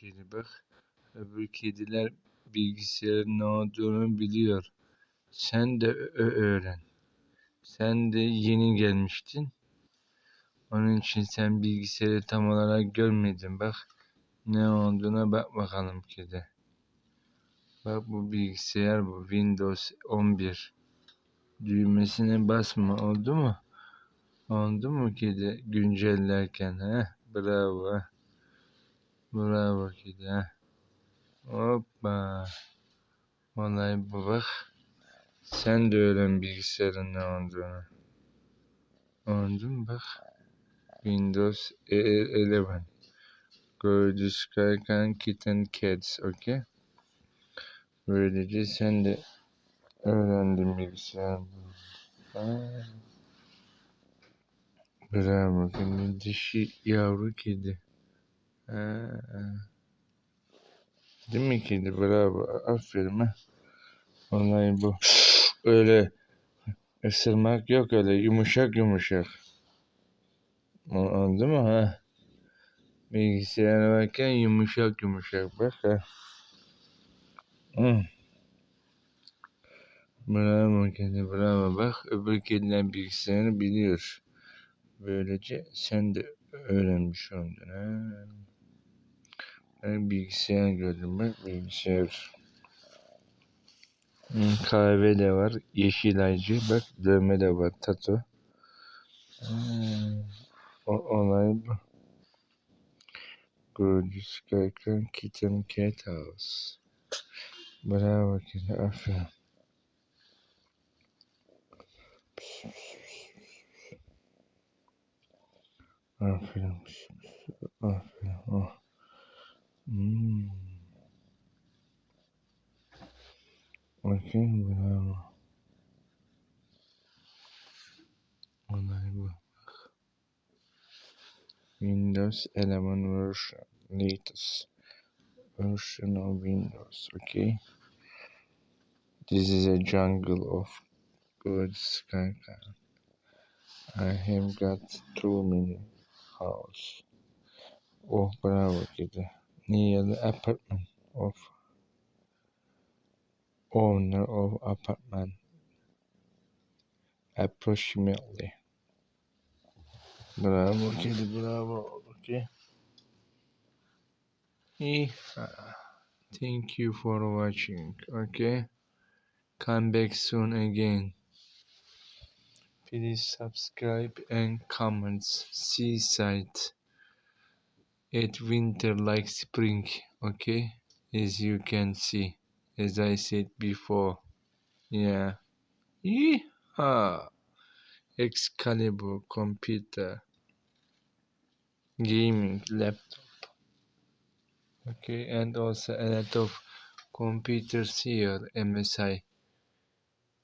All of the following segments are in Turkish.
kedi bak. Öbür kediler bilgisayarın ne olduğunu biliyor. Sen de öğren. Sen de yeni gelmiştin. Onun için sen bilgisayarı tam olarak görmedin. Bak ne olduğuna bak bakalım kedi. Bak bu bilgisayar bu Windows 11. Düğmesine basma oldu mu? Oldu mu kedi güncellerken he? Bravo. Bravo kedi. Hoppa. Bu bak. Sen de öğren bilgisayarın ne olduğunu. Oldu mu bak. Windows 11. Go to Skycan Kitten Cats. Okay. Böylece sen de öğrendin bilgisayar. Aa. Bravo. Şimdi dişi yavru kedi. Ha. Değil mi kedi? Bravo. Aferin ha. Olay bu. Öyle ısırmak yok öyle yumuşak yumuşak. Oldu mu ha? Bilgisayara bakarken yumuşak yumuşak bak ha. Hı. Bravo kedi bravo bak öbür kediler bilgisayarını biliyor. Böylece sen de öğrenmiş oldun ha. Bilgisayar gördüm bak bilgisayar. Hı, kahve de var yeşil aycı bak dövme de var tatu. Hmm. O, olay bu. Gorgeous Skycan Kitten Cat House. Bravo kedi aferin. Aferin. Aferin. Oh. Hmm. Okey bravo. Olay bu. Windows 11 version. Latest version of Windows. Okay. This is a jungle of good sky. I have got too many house. Oh bravo kedi. Near the apartment of owner of apartment. Approximately. Bravo kedi bravo. Okay. Yeah. Thank you for watching. Okay. Come back soon again. Please subscribe and comments. Seaside. At winter like spring. Okay. As you can see. As I said before. Yeah. Yeehaw. Excalibur computer. Gaming laptop. Okay, and also a lot of computers here, MSI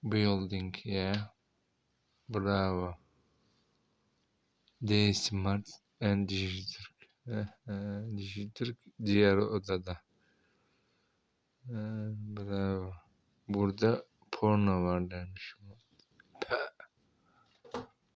building, yeah. Bravo. D Smart and Digiturk. Eh, eh, Digiturk diğer odada. Eh, bravo. Burada porno var dermiş.